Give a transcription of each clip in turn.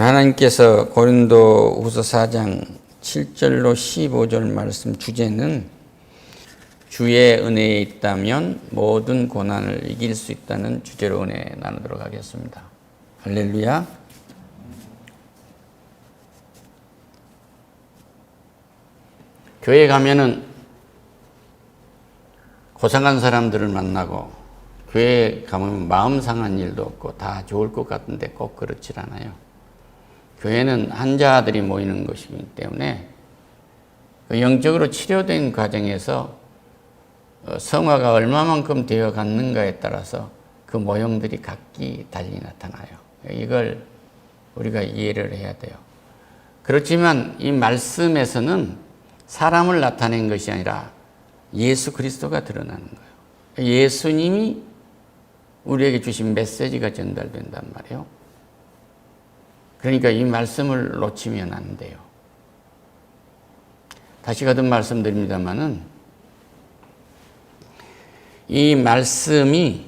하나님께서 고린도 후서 4장 7절로 15절 말씀 주제는 주의 은혜에 있다면 모든 고난을 이길 수 있다는 주제로 은혜 나누도록 하겠습니다. 할렐루야. 교회 가면은 고상한 사람들을 만나고 교회 가면 마음 상한 일도 없고 다 좋을 것 같은데 꼭 그렇지 않아요. 교회는 한자들이 모이는 것이기 때문에 그 영적으로 치료된 과정에서 어, 성화가 얼마만큼 되어 갔는가에 따라서 그 모형들이 각기 달리 나타나요. 이걸 우리가 이해를 해야 돼요. 그렇지만 이 말씀에서는 사람을 나타낸 것이 아니라 예수 그리스도가 드러나는 거예요. 예수님이 우리에게 주신 메시지가 전달된단 말이에요. 그러니까 이 말씀을 놓치면 안 돼요. 다시 거듭 말씀드립니다만은 이 말씀이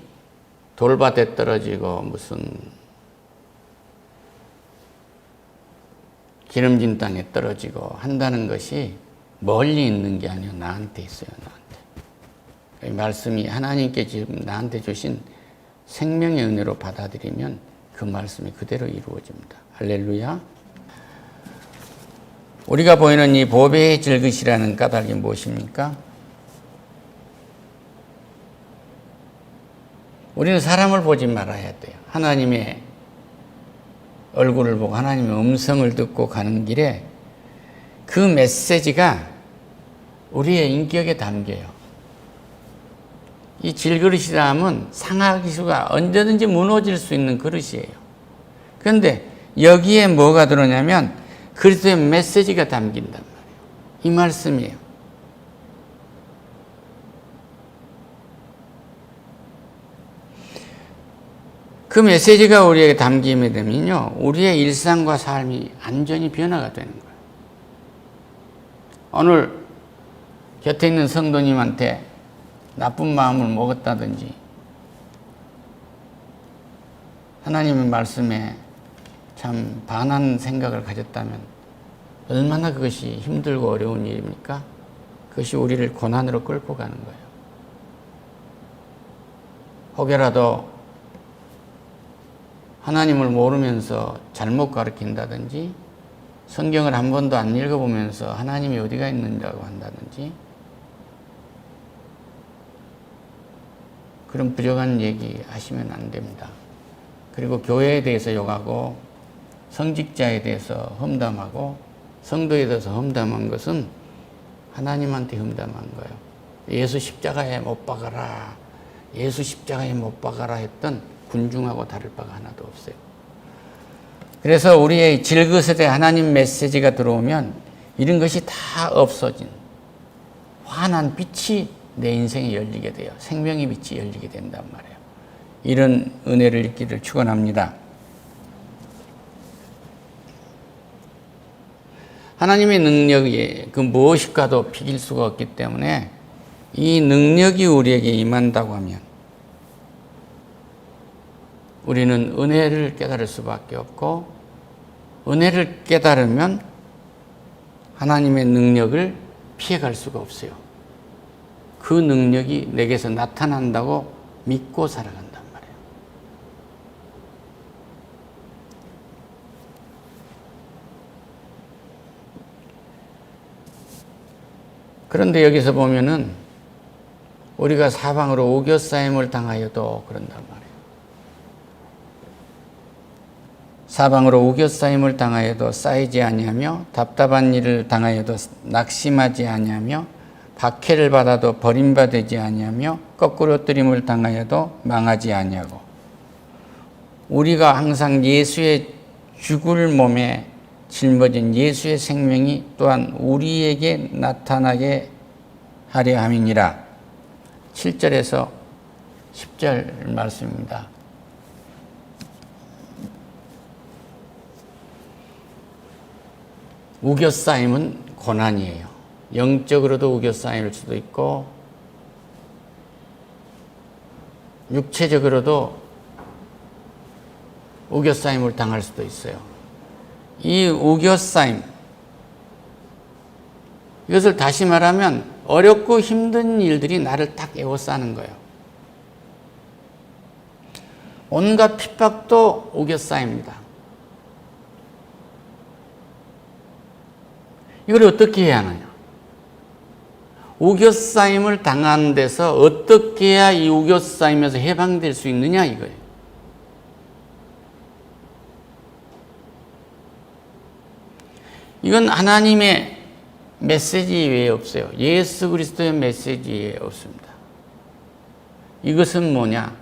돌밭에 떨어지고 무슨 기름진 땅에 떨어지고 한다는 것이 멀리 있는 게 아니라 나한테 있어요, 나한테. 이 말씀이 하나님께 지금 나한테 주신 생명의 은혜로 받아들이면 그 말씀이 그대로 이루어집니다. 할렐루야. 우리가 보이는 이 보배의 질그시라는 까닭이 무엇입니까? 우리는 사람을 보지 말아야 돼요. 하나님의 얼굴을 보고 하나님의 음성을 듣고 가는 길에 그 메시지가 우리의 인격에 담겨요. 이 질그릇이라 하면 상하 기수가 언제든지 무너질 수 있는 그릇이에요. 그런데 여기에 뭐가 들어오냐면 그리스도의 메시지가 담긴단 말이에요. 이 말씀이에요. 그 메시지가 우리에게 담기게 되면요, 우리의 일상과 삶이 완전히 변화가 되는 거예요. 오늘 곁에 있는 성도님한테 나쁜 마음을 먹었다든지, 하나님의 말씀에 참 반한 생각을 가졌다면 얼마나 그것이 힘들고 어려운 일입니까? 그것이 우리를 고난으로 끌고 가는 거예요. 혹여라도 하나님을 모르면서 잘못 가르친다든지 성경을 한 번도 안 읽어보면서 하나님이 어디가 있는지라고 한다든지 그런 부족한 얘기 하시면 안 됩니다. 그리고 교회에 대해서 욕하고 성직자에 대해서 험담하고 성도에 대해서 험담한 것은 하나님한테 험담한 거예요. 예수 십자가에 못 박아라. 예수 십자가에 못 박아라 했던 군중하고 다를 바가 하나도 없어요. 그래서 우리의 질그릇에 하나님 메시지가 들어오면 이런 것이 다 없어진 환한 빛이 내 인생에 열리게 돼요. 생명의 빛이 열리게 된단 말이에요. 이런 은혜를 있기를 축원합니다. 하나님의 능력이 그 무엇일까도 비길 수가 없기 때문에 이 능력이 우리에게 임한다고 하면 우리는 은혜를 깨달을 수밖에 없고 은혜를 깨달으면 하나님의 능력을 피해갈 수가 없어요. 그 능력이 내게서 나타난다고 믿고 살아간단 말이에요. 그런데 여기서 보면은 우리가 사방으로 우겨싸임을 당하여도 그런단 말이에요. 사방으로 우겨싸임을 당하여도 쌓이지 아니하며 답답한 일을 당하여도 낙심하지 아니하며 박해를 받아도 버림받지 아니하며 거꾸로 뜨림을 당하여도 망하지 아니하고 우리가 항상 예수의 죽을 몸에 짊어진 예수의 생명이 또한 우리에게 나타나게 하려 함이니라. 7절에서 10절 말씀입니다. 우겨싸임은 고난이에요. 영적으로도 우겨싸일 수도 있고, 육체적으로도 우겨싸임을 당할 수도 있어요. 이 우겨싸임 이것을 다시 말하면 어렵고 힘든 일들이 나를 딱 에워싸는 거예요. 온갖 핍박도 우겨싸입니다. 이걸 어떻게 해야 하느냐? 우겨싸임을 당한 데서 어떻게 해야 이 우겨싸임에서 해방될 수 있느냐 이거예요. 이건 하나님의 메시지 외에 없어요. 예수 그리스도의 메시지 외에 없습니다. 이것은 뭐냐?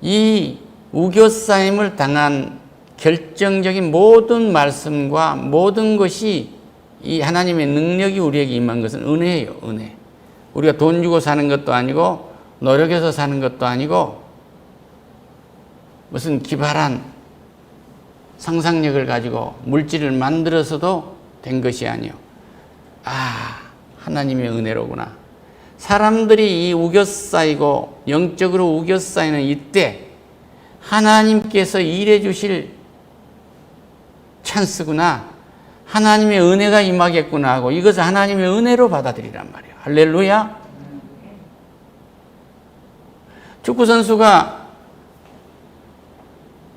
이 우겨싸임을 당한 결정적인 모든 말씀과 모든 것이 이 하나님의 능력이 우리에게 임한 것은 은혜예요, 은혜. 우리가 돈 주고 사는 것도 아니고 노력해서 사는 것도 아니고 무슨 기발한 상상력을 가지고 물질을 만들어서도 된 것이 아니요. 아, 하나님의 은혜로구나. 사람들이 이 우겨 쌓이고 영적으로 우겨 쌓이는 이때 하나님께서 일해 주실 찬스구나. 하나님의 은혜가 임하겠구나 하고 이것을 하나님의 은혜로 받아들이란 말이에요. 할렐루야. 축구 선수가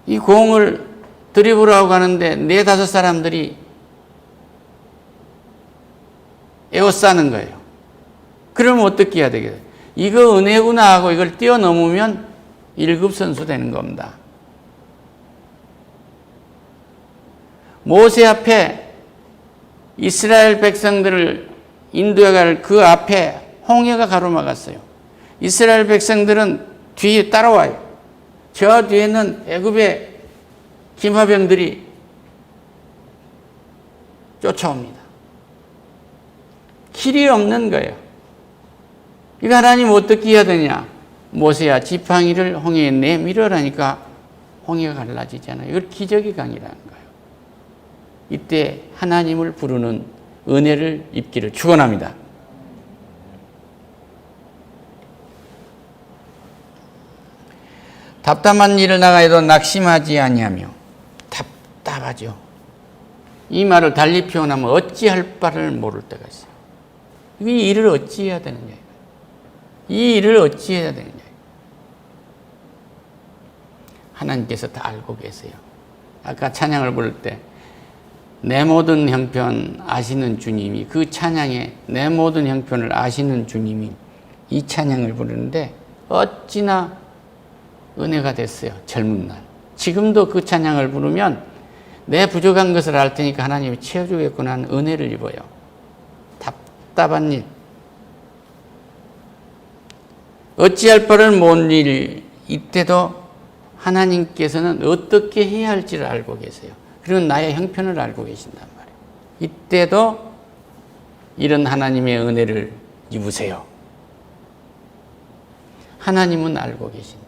이 공을 드리블하고 가는데 네 다섯 사람들이 에워싸는 거예요. 그러면 어떻게 해야 되겠어요? 이거 은혜구나 하고 이걸 뛰어넘으면 1급 선수 되는 겁니다. 모세 앞에 이스라엘 백성들을 인도해 갈 그 앞에 홍해가 가로막았어요. 이스라엘 백성들은 뒤에 따라와요. 저 뒤에는 애굽의 김하병들이 쫓아옵니다. 길이 없는 거예요. 이거 하나님 어떻게 해야 되냐? 모세야 지팡이를 홍해에 내밀어라니까 홍해가 갈라지잖아요. 이걸 기적의 강이라는 거예요. 이때 하나님을 부르는 은혜를 입기를 축원합니다. 답답한 일을 나가해도 낙심하지 아니하며 답답하죠. 이 말을 달리 표현하면 어찌할 바를 모를 때가 있어요. 이 일을 어찌해야 되느냐. 이 일을 어찌해야 되느냐. 하나님께서 다 알고 계세요. 아까 찬양을 부를 때 내 모든 형편 아시는 주님이 그 찬양에 내 모든 형편을 아시는 주님이 이 찬양을 부르는데 어찌나 은혜가 됐어요. 젊은 날. 지금도 그 찬양을 부르면 내 부족한 것을 알 테니까 하나님이 채워주겠구나 하는 은혜를 입어요. 답답한 일. 어찌할 바를 못 일 이때도 하나님께서는 어떻게 해야 할지를 알고 계세요. 그리고 나의 형편을 알고 계신단 말이에요. 이때도 이런 하나님의 은혜를 입으세요. 하나님은 알고 계신다.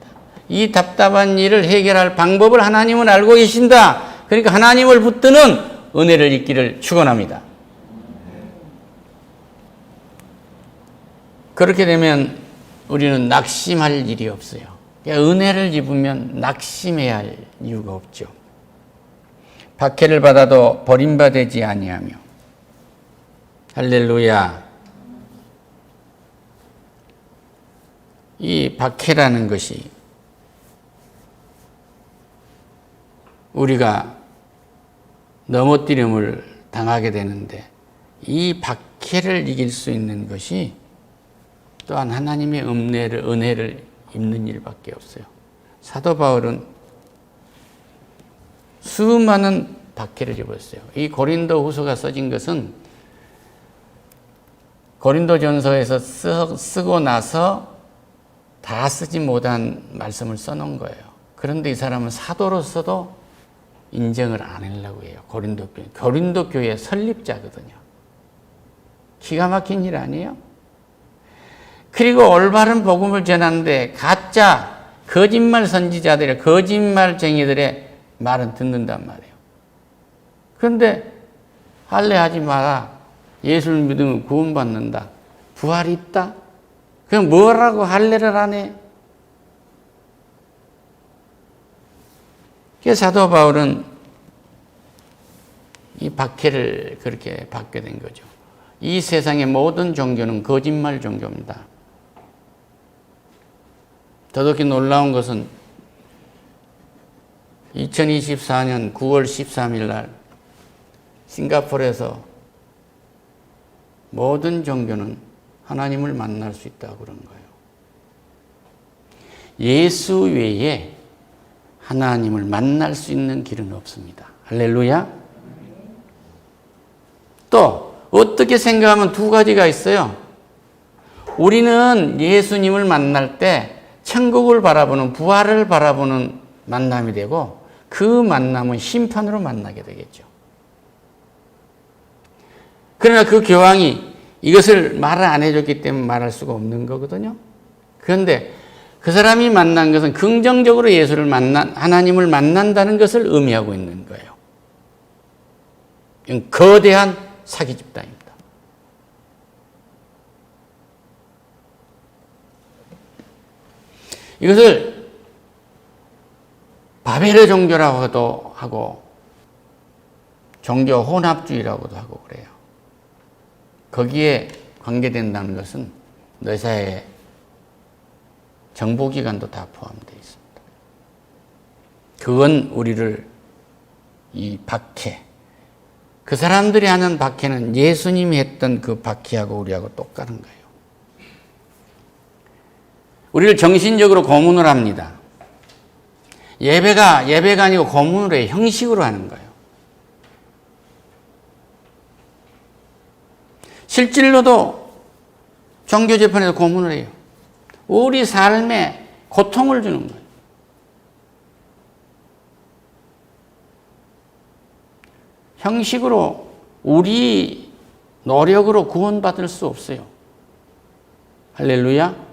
이 답답한 일을 해결할 방법을 하나님은 알고 계신다. 그러니까 하나님을 붙드는 은혜를 입기를 축원합니다. 그렇게 되면 우리는 낙심할 일이 없어요. 은혜를 입으면 낙심해야 할 이유가 없죠. 박해를 받아도 버림받지 아니하며 할렐루야. 이 박해라는 것이 우리가 넘어뜨림을 당하게 되는데 이 박해를 이길 수 있는 것이 또한 하나님의 은혜를, 은혜를 입는 일밖에 없어요. 사도 바울은 수많은 박해를 입었어요. 이 고린도 후서가 써진 것은 고린도 전서에서 쓰 고 나서 다 쓰지 못한 말씀을 써놓은 거예요. 그런데 이 사람은 사도로서도 인정을 안 하려고 해요. 고린도 교회. 고린도 교회 설립자거든요. 기가 막힌 일 아니에요? 그리고 올바른 복음을 전하는데 가짜 거짓말 선지자들의 거짓말쟁이들의 말은 듣는단 말이에요. 그런데 할례하지 마라. 예수를 믿으면 구원받는다. 부활이 있다. 그럼 뭐라고 할례를 하네? 그 사도 바울은 이 박해를 그렇게 받게 된 거죠. 이 세상의 모든 종교는 거짓말 종교입니다. 더더욱이 놀라운 것은 2024년 9월 13일 날 싱가포르에서 모든 종교는 하나님을 만날 수 있다고 그런 거예요. 예수 외에 하나님을 만날 수 있는 길은 없습니다. 할렐루야. 또 어떻게 생각하면 두 가지가 있어요. 우리는 예수님을 만날 때 천국을 바라보는 부활을 바라보는 만남이 되고 그 만남은 심판으로 만나게 되겠죠. 그러나 그 교황이 이것을 말을 안 해줬기 때문에 말할 수가 없는 거거든요. 그런데 그 사람이 만난 것은 긍정적으로 예수를 만난, 하나님을 만난다는 것을 의미하고 있는 거예요. 거대한 사기 집단입니다. 이것을 바벨의 종교라고도 하고 종교 혼합주의라고도 하고 그래요. 거기에 관계된다는 것은 너사의 정보기관도 다 포함되어 있습니다. 그건 우리를 이 박해, 그 사람들이 하는 박해는 예수님이 했던 그 박해하고 우리하고 똑같은 거예요. 우리를 정신적으로 고문을 합니다. 예배가 예배가 아니고 고문을 해 형식으로 하는 거예요. 실질로도 종교 재판에서 고문을 해요. 우리 삶에 고통을 주는 거예요. 형식으로 우리 노력으로 구원받을 수 없어요. 할렐루야.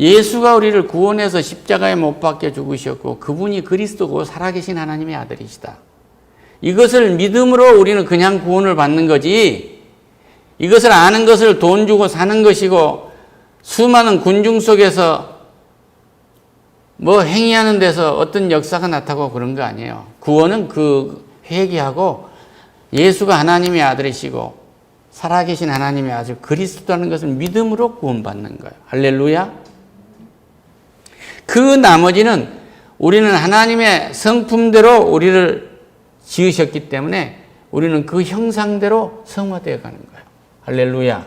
예수가 우리를 구원해서 십자가에 못 박혀 죽으셨고 그분이 그리스도고 살아계신 하나님의 아들이시다. 이것을 믿음으로 우리는 그냥 구원을 받는 거지. 이것을 아는 것을 돈 주고 사는 것이고 수많은 군중 속에서 뭐 행위하는 데서 어떤 역사가 나타나고 그런 거 아니에요. 구원은 그 회개하고 예수가 하나님의 아들이시고 살아계신 하나님의 아들 그리스도라는 것을 믿음으로 구원받는 거예요. 할렐루야. 그 나머지는 우리는 하나님의 성품대로 우리를 지으셨기 때문에 우리는 그 형상대로 성화되어 가는 거예요. 할렐루야.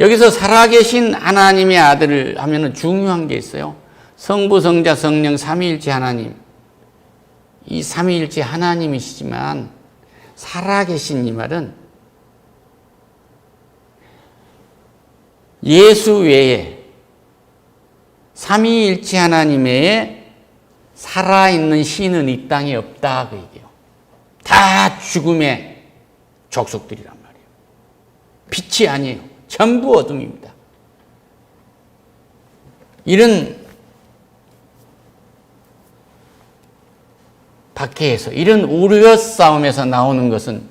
여기서 살아계신 하나님의 아들을 하면 중요한 게 있어요. 성부, 성자, 성령, 삼위일체 하나님. 이 삼위일체 하나님이시지만 살아계신 이 말은 예수 외에 삼위일체 하나님 외에 살아있는 신은 이 땅에 없다 그 얘기예요. 다 죽음의 족속들이란 말이에요. 빛이 아니에요. 전부 어둠입니다. 이런 박해에서 이런 우려 싸움에서 나오는 것은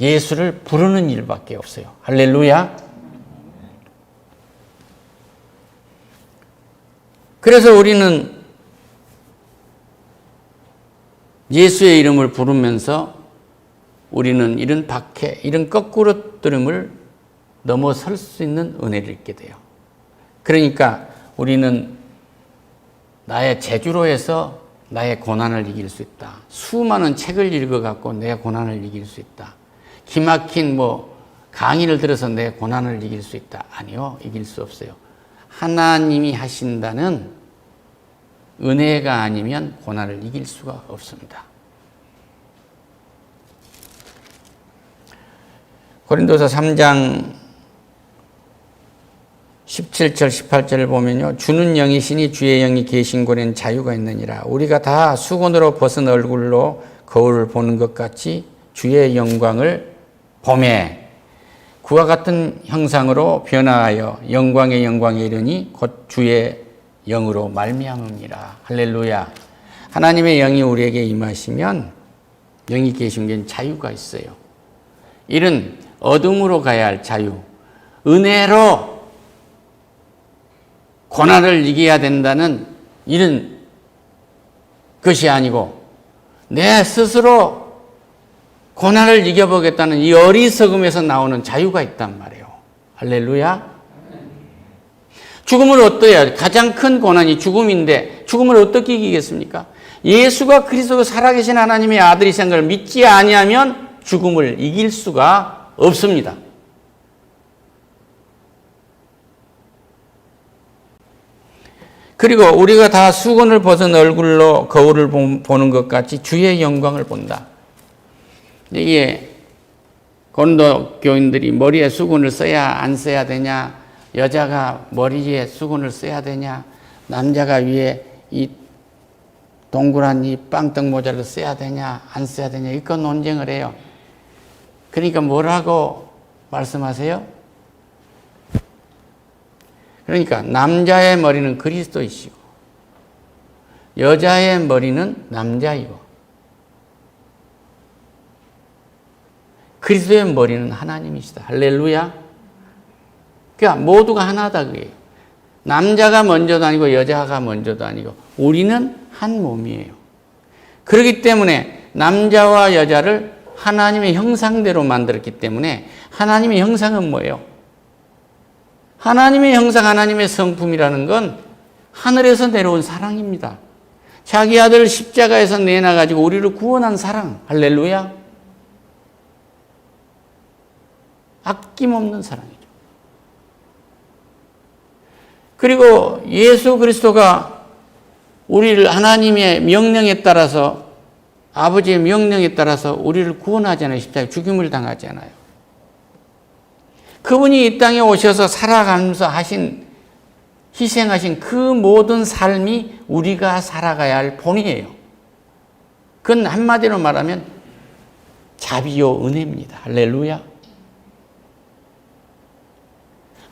예수를 부르는 일밖에 없어요. 할렐루야. 그래서 우리는 예수의 이름을 부르면서 우리는 이런 박해, 이런 거꾸로뜨림을 넘어설 수 있는 은혜를 잊게 돼요. 그러니까 우리는 나의 재주로 해서 나의 고난을 이길 수 있다. 수많은 책을 읽어갖고 내 고난을 이길 수 있다. 기막힌 뭐 강의를 들어서 내 고난을 이길 수 있다. 아니요. 이길 수 없어요. 하나님이 하신다는 은혜가 아니면 고난을 이길 수가 없습니다. 고린도서 3장 17절 18절을 보면요. 주는 영이시니 주의 영이 계신 곳엔 자유가 있느니라. 우리가 다 수건으로 벗은 얼굴로 거울을 보는 것 같이 주의 영광을 봄에 그와 같은 형상으로 변화하여 영광의 영광에 이르니 곧 주의 영으로 말미암음이라. 할렐루야. 하나님의 영이 우리에게 임하시면 영이 계신 게 자유가 있어요. 이런 어둠으로 가야 할 자유, 은혜로 고난을 이겨야 된다는 이런 것이 아니고 내 스스로 고난을 이겨보겠다는 이 어리석음에서 나오는 자유가 있단 말이에요. 할렐루야. 죽음을 어떠해야 가장 큰 고난이 죽음인데 죽음을 어떻게 이기겠습니까? 예수가 그리스도 살아계신 하나님의 아들이신 걸 믿지 아니하면 죽음을 이길 수가 없습니다. 그리고 우리가 다 수건을 벗은 얼굴로 거울을 보는 것 같이 주의 영광을 본다. 이게 고린도 교인들이 머리에 수건을 써야 안 써야 되냐? 여자가 머리에 수건을 써야 되냐? 남자가 위에 이 동그란 이 빵떡 모자를 써야 되냐? 안 써야 되냐? 이건 논쟁을 해요. 그러니까 뭐라고 말씀하세요? 그러니까 남자의 머리는 그리스도이시고 여자의 머리는 남자이고 그리스도의 머리는 하나님이시다. 할렐루야. 그러니까 모두가 하나다 그게요. 남자가 먼저도 아니고 여자가 먼저도 아니고 우리는 한 몸이에요. 그렇기 때문에 남자와 여자를 하나님의 형상대로 만들었기 때문에 하나님의 형상은 뭐예요? 하나님의 형상, 하나님의 성품이라는 건 하늘에서 내려온 사랑입니다. 자기 아들 십자가에서 내놔가지고 우리를 구원한 사랑. 할렐루야. 아낌없는 사랑이죠. 그리고 예수 그리스도가 우리를 하나님의 명령에 따라서 아버지의 명령에 따라서 우리를 구원하잖아요. 십자가에 죽임을 당하잖아요. 그분이 이 땅에 오셔서 살아가면서 하신 희생하신 그 모든 삶이 우리가 살아가야 할 본이에요. 그건 한마디로 말하면 자비요 은혜입니다. 할렐루야.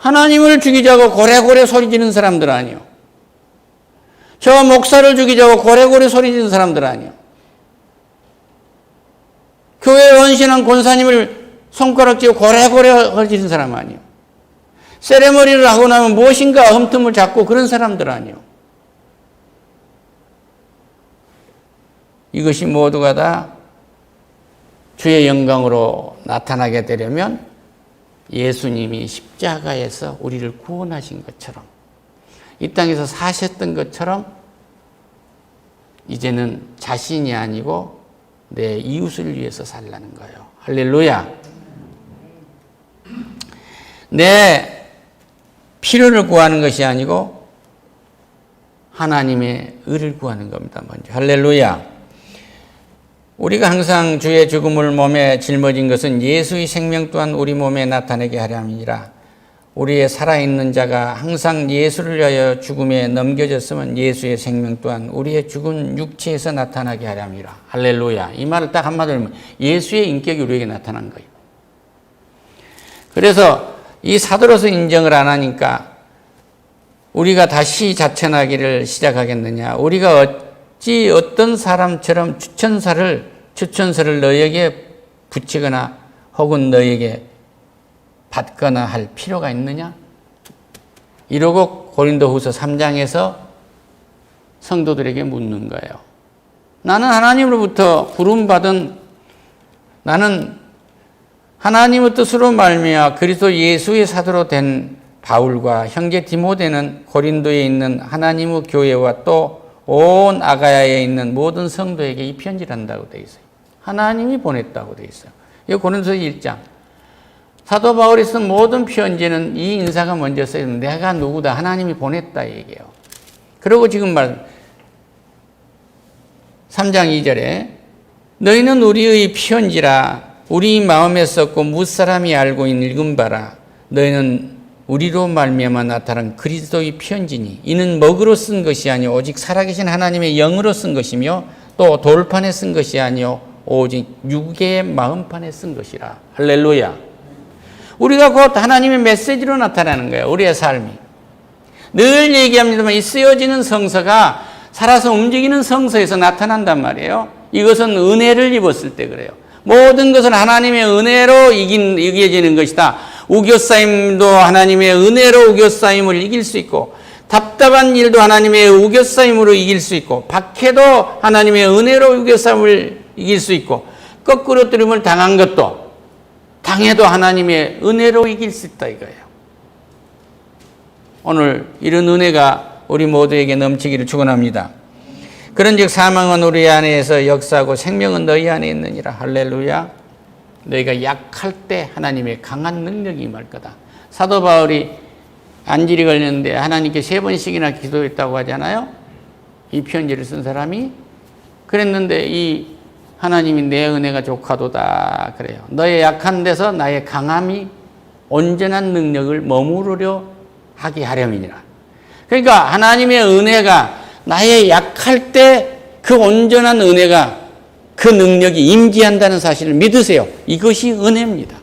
하나님을 죽이자고 고래고래 소리 지는 사람들 아니요. 저 목사를 죽이자고 고래고래 소리 지는 사람들 아니요. 교회 원신한 권사님을 손가락쥐고 고래고래 헐지는 사람 아니요. 세레머니를 하고 나면 무엇인가 흠틈을 잡고 그런 사람들 아니요. 이것이 모두가 다 주의 영광으로 나타나게 되려면 예수님이 십자가에서 우리를 구원하신 것처럼 이 땅에서 사셨던 것처럼 이제는 자신이 아니고 내 이웃을 위해서 살라는 거예요. 할렐루야. 내 필요를 구하는 것이 아니고 하나님의 의를 구하는 겁니다. 먼저 할렐루야. 우리가 항상 주의 죽음을 몸에 짊어진 것은 예수의 생명 또한 우리 몸에 나타내게 하려 함이니라. 우리의 살아있는 자가 항상 예수를 위하여 죽음에 넘겨졌으면 예수의 생명 또한 우리의 죽은 육체에서 나타나게 하려 함이라. 할렐루야. 이 말을 딱 한마디로 하면 예수의 인격이 우리에게 나타난 거예요. 그래서 이 사도로서 인정을 안 하니까 우리가 다시 자천하기를 시작하겠느냐? 우리가 어찌 어떤 사람처럼 추천사를 추천서를 너에게 붙이거나 혹은 너에게 받거나 할 필요가 있느냐? 이러고 고린도후서 3장에서 성도들에게 묻는 거예요. 나는 하나님으로부터 부름 받은 나는 하나님의 뜻으로 말미암아 그리스도 예수의 사도로 된 바울과 형제 디모데는 고린도에 있는 하나님의 교회와 또 온 아가야에 있는 모든 성도에게 이 편지를 한다고 되어 있어요. 하나님이 보냈다고 되어 있어요. 이 고린도서 1장. 사도 바울이 쓴 모든 편지는 이 인사가 먼저 써요. 내가 누구다. 하나님이 보냈다 얘기예요. 그리고 지금 말 3장 2절에 너희는 우리의 편지라 우리 마음에 썼고 무사람이 알고 읽은 바라 너희는 우리로 말미암아 나타난 그리스도의 편지니 이는 먹으로 쓴 것이 아니요 오직 살아계신 하나님의 영으로 쓴 것이며 또 돌판에 쓴 것이 아니요 오직 육의 마음판에 쓴 것이라. 할렐루야. 우리가 곧 하나님의 메시지로 나타나는 거예요 우리의 삶이. 늘 얘기합니다만 이 쓰여지는 성서가 살아서 움직이는 성서에서 나타난단 말이에요. 이것은 은혜를 입었을 때 그래요. 모든 것은 하나님의 은혜로 이긴, 이겨지는 것이다. 우겨싸임도 하나님의 은혜로 우겨싸임을 이길 수 있고, 답답한 일도 하나님의 우겨싸임으로 이길 수 있고, 박해도 하나님의 은혜로 우겨싸임을 이길 수 있고, 거꾸로 들으면 당한 것도 당해도 하나님의 은혜로 이길 수 있다 이거예요. 오늘 이런 은혜가 우리 모두에게 넘치기를 축원합니다. 그런즉 사망은 우리 안에서 역사하고 생명은 너희 안에 있느니라 할렐루야. 너희가 약할 때 하나님의 강한 능력이 임할 거다. 사도 바울이 안질이 걸렸는데 하나님께 세 번씩이나 기도했다고 하잖아요. 이 편지를 쓴 사람이 그랬는데 이 하나님이 내 은혜가 조카도다 그래요. 너의 약한 데서 나의 강함이 온전한 능력을 머무르려 하게 하렴이니라. 그러니까 하나님의 은혜가 나의 약할 때 그 온전한 은혜가 그 능력이 임재한다는 사실을 믿으세요. 이것이 은혜입니다.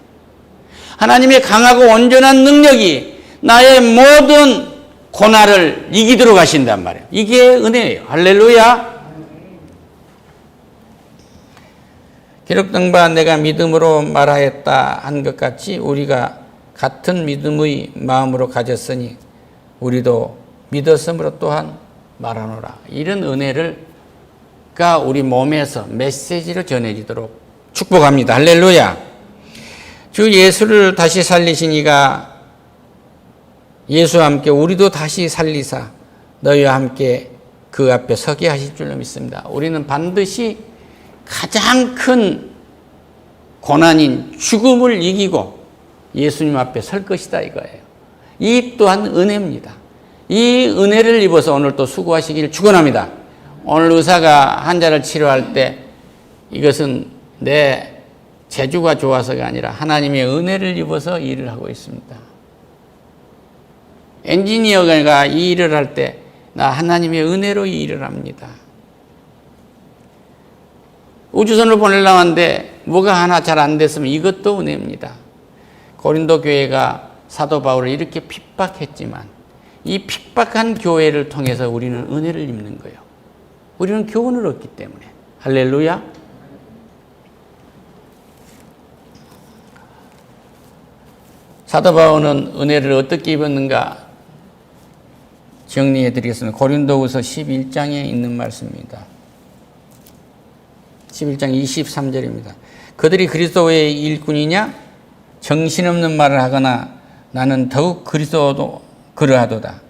하나님의 강하고 온전한 능력이 나의 모든 고난을 이기도록 하신단 말이에요. 이게 은혜예요. 할렐루야. 기록된 바 내가 믿음으로 말하였다 한 것 같이 우리가 같은 믿음의 마음으로 가졌으니 우리도 믿었으므로 또한 말하노라. 이런 은혜를 가 우리 몸에서 메시지로 전해지도록 축복합니다. 할렐루야. 주 예수를 다시 살리시니가 예수와 함께 우리도 다시 살리사 너희와 함께 그 앞에 서게 하실 줄로 믿습니다. 우리는 반드시 가장 큰 고난인 죽음을 이기고 예수님 앞에 설 것이다 이거예요. 이 또한 은혜입니다. 이 은혜를 입어서 오늘 또 수고하시기를 축원합니다. 오늘 의사가 환자를 치료할 때 이것은 내 재주가 좋아서가 아니라 하나님의 은혜를 입어서 일을 하고 있습니다. 엔지니어가 이 일을 할 때 나 하나님의 은혜로 이 일을 합니다. 우주선을 보내려고 하는데 뭐가 하나 잘 안 됐으면 이것도 은혜입니다. 고린도 교회가 사도 바울을 이렇게 핍박했지만 이 핍박한 교회를 통해서 우리는 은혜를 입는 거예요. 우리는 교훈을 얻기 때문에. 할렐루야. 사도 바울은 은혜를 어떻게 입었는가 정리해 드리겠습니다. 고린도후서 11장에 있는 말씀입니다. 11장 23절입니다. 그들이 그리스도의 일꾼이냐? 정신없는 말을 하거나 나는 더욱 그리스도도 그러하도다.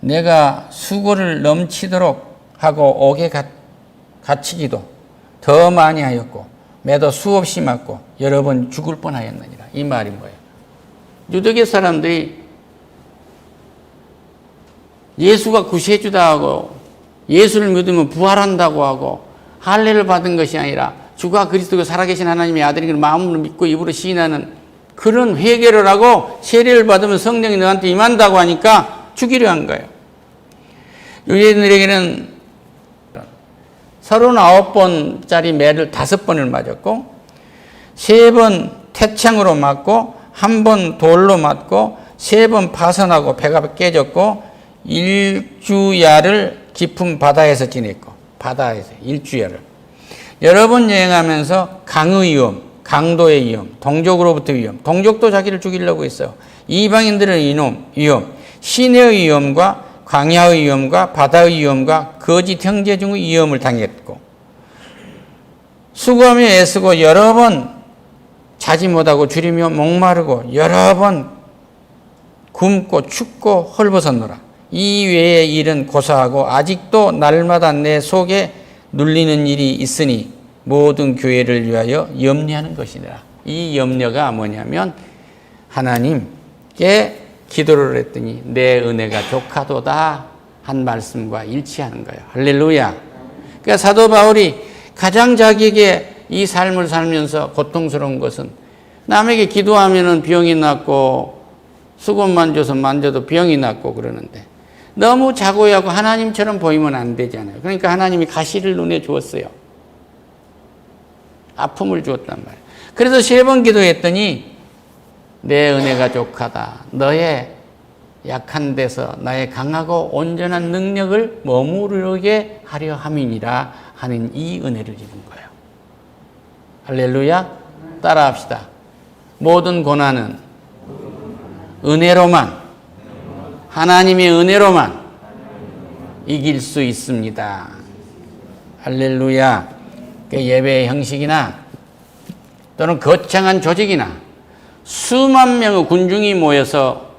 내가 수고를 넘치도록 하고 옥에 갇히기도 더 많이 하였고 매도 수없이 맞고 여러 번 죽을 뻔하였느니라. 이 말이 뭐예요? 유대계 사람들이 예수가 구시해주다 하고 예수를 믿으면 부활한다고 하고 할례를 받은 것이 아니라 주가 그리스도가 살아계신 하나님의 아들인 마음으로 믿고 입으로 시인하는 그런 회개를 하고 세례를 받으면 성령이 너한테 임한다고 하니까 죽이려 한 거예요. 유대인들에게는 39번짜리 매를 다섯 번을 맞았고 세 번 태창으로 맞고 한 번 돌로 맞고 세 번 파선하고 배가 깨졌고 일주야를 깊은 바다에서 지냈고 바다에서 일주야를 여러 번 여행하면서 강의 위험, 강도의 위험, 동족으로부터 위험, 동족도 자기를 죽이려고 했어요. 이방인들의 이놈, 위험, 시내의 위험과 광야의 위험과 바다의 위험과 거짓 형제 중의 위험을 당했고 수고하며 애쓰고 여러 번 자지 못하고 줄이며 목마르고 여러 번 굶고 춥고 헐벗었노라. 이 외의 일은 고사하고 아직도 날마다 내 속에 눌리는 일이 있으니 모든 교회를 위하여 염려하는 것이니라. 이 염려가 뭐냐면 하나님께 기도를 했더니 내 은혜가 조카도다 한 말씀과 일치하는 거예요. 할렐루야. 그러니까 사도 바울이 가장 자기에게 이 삶을 살면서 고통스러운 것은 남에게 기도하면은 병이 낫고 수건만 줘서 만져도 병이 낫고 그러는데 너무 자고하고 하나님처럼 보이면 안 되잖아요. 그러니까 하나님이 가시를 눈에 주었어요. 아픔을 주었단 말이에요. 그래서 세 번 기도했더니 내 은혜가 족하다. 너의 약한 데서 나의 강하고 온전한 능력을 머무르게 하려 함이니라 하는 이 은혜를 입은 거예요. 할렐루야. 따라합시다. 모든 고난은 은혜로만 하나님의 은혜로만 이길 수 있습니다. 할렐루야. 그 예배의 형식이나 또는 거창한 조직이나 수만 명의 군중이 모여서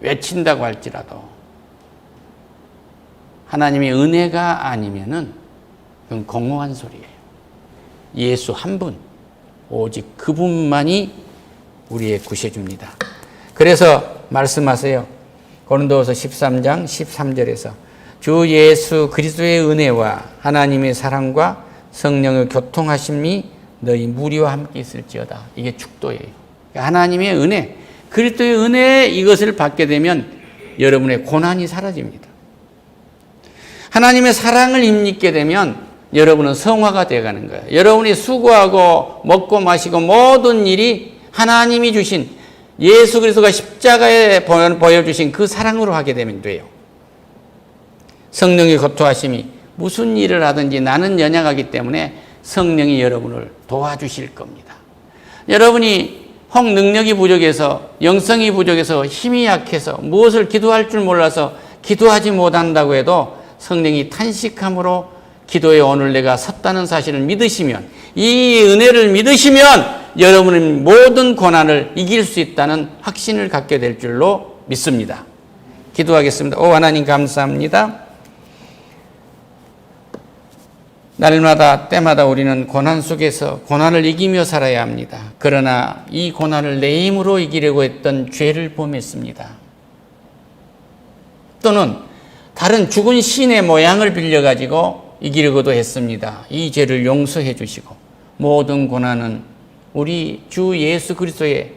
외친다고 할지라도 하나님의 은혜가 아니면은 그건 공허한 소리예요. 예수 한 분, 오직 그분만이 우리의 구세주입니다. 그래서 말씀하세요. 고린도서 13장 13절에서 주 예수 그리스도의 은혜와 하나님의 사랑과 성령의 교통하심이 너희 무리와 함께 있을지어다. 이게 축도예요. 그러니까 하나님의 은혜, 그리스도의 은혜 이것을 받게 되면 여러분의 고난이 사라집니다. 하나님의 사랑을 힘입게 되면 여러분은 성화가 되어가는 거예요. 여러분이 수고하고 먹고 마시고 모든 일이 하나님이 주신 예수 그리스도가 십자가에 보여- 보여주신 그 사랑으로 하게 되면 돼요. 성령의 거토하심이 무슨 일을 하든지 나는 연약하기 때문에 성령이 여러분을 도와주실 겁니다. 여러분이 혹 능력이 부족해서 영성이 부족해서 힘이 약해서 무엇을 기도할 줄 몰라서 기도하지 못한다고 해도 성령이 탄식함으로 기도에 오늘 내가 섰다는 사실을 믿으시면 이 은혜를 믿으시면 여러분은 모든 고난을 이길 수 있다는 확신을 갖게 될 줄로 믿습니다. 기도하겠습니다. 오 하나님 감사합니다. 날마다 때마다 우리는 고난 속에서 고난을 이기며 살아야 합니다. 그러나 이 고난을 내 힘으로 이기려고 했던 죄를 범했습니다. 또는 다른 죽은 신의 모양을 빌려가지고 이기려고도 했습니다. 이 죄를 용서해 주시고 모든 고난은 우리 주 예수 그리스도의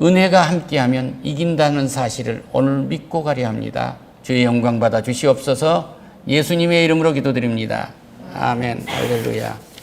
은혜가 함께하면 이긴다는 사실을 오늘 믿고 가려 합니다. 주의 영광 받아 주시옵소서 예수님의 이름으로 기도드립니다. 아멘. 할렐루야.